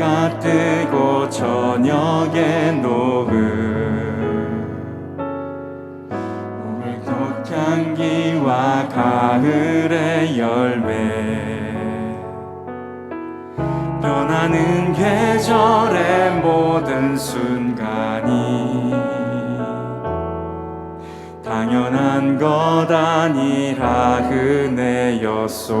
해가 뜨고 저녁에 노을. 몸을 꽃향기와 가을의 열매. 변하는 계절의 모든 순간이 당연한 것 아니라 은혜였소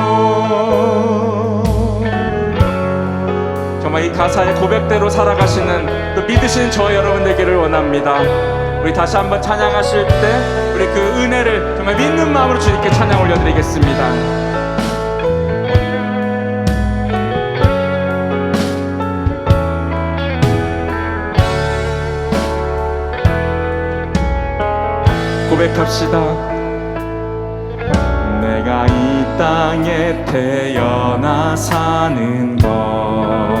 정말 이 가사의 고백대로 살아가시는 또 믿으시는 저 여러분 되기를 원합니다. 우리 다시 한번 찬양하실 때 우리 그 은혜를 정말 믿는 마음으로 주님께 찬양 올려드리겠습니다. 고백합시다. 내가 이 땅에 태어나 사는 것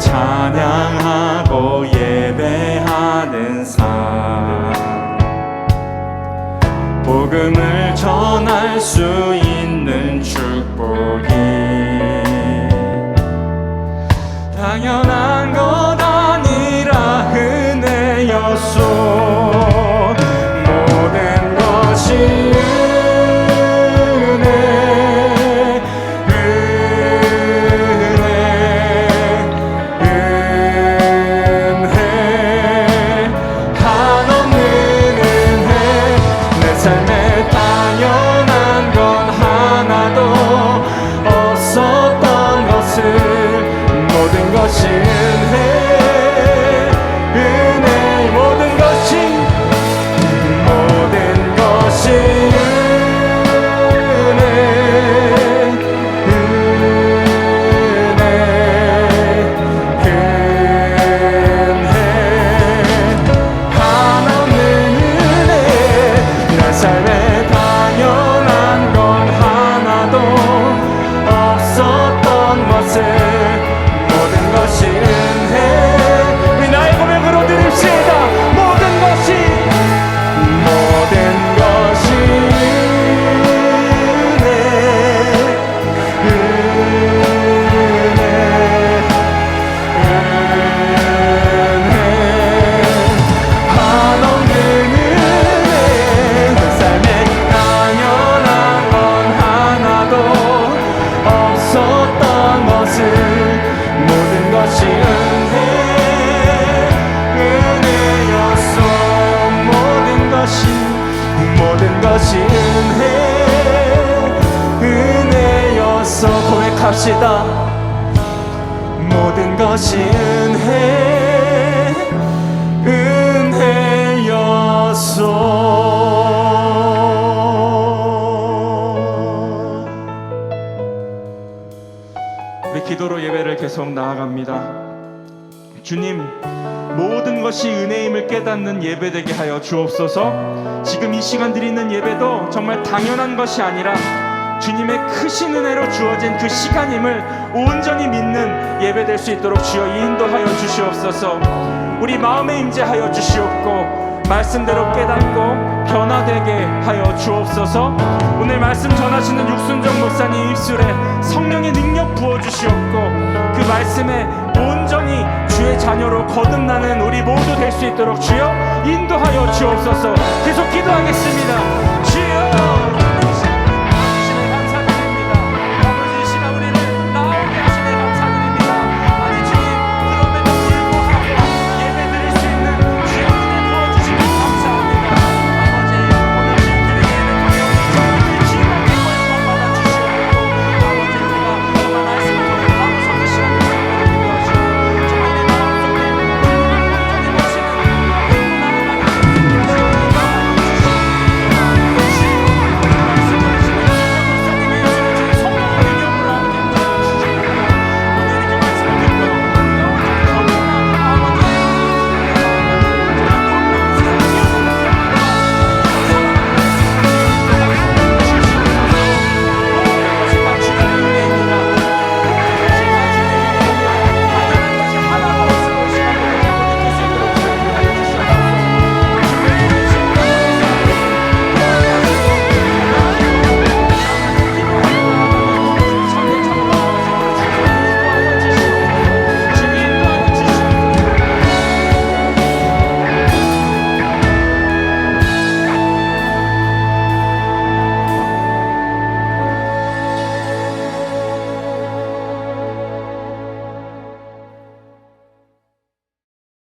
찬양하고 예배하는 삶. 복음을 전할 수 있는 축복이 당연한 것 모든 것이 은 모든 것이 은혜 은혜였어 고백합시다. 모든 것이 은혜 은혜였소 우리 기도로 예배를 계속 나아갑니다. 주님 모든 것이 은혜임을 깨닫는 예배되게 하여 주옵소서 지금 이 시간 드리는 예배도 정말 당연한 것이 아니라 주님의 크신 은혜로 주어진 그 시간임을 온전히 믿는 예배 될 수 있도록 주여 인도하여 주시옵소서. 우리 마음에 임재하여 주시옵고 말씀대로 깨닫고 변화되게 하여 주옵소서. 오늘 말씀 전하시는 육순정 목사님 입술에 성령의 능력 부어 주시옵고 그 말씀에 주의 자녀로 거듭나는 우리 모두 될 수 있도록 주여 인도하여 주옵소서. 계속 기도하겠습니다. 주여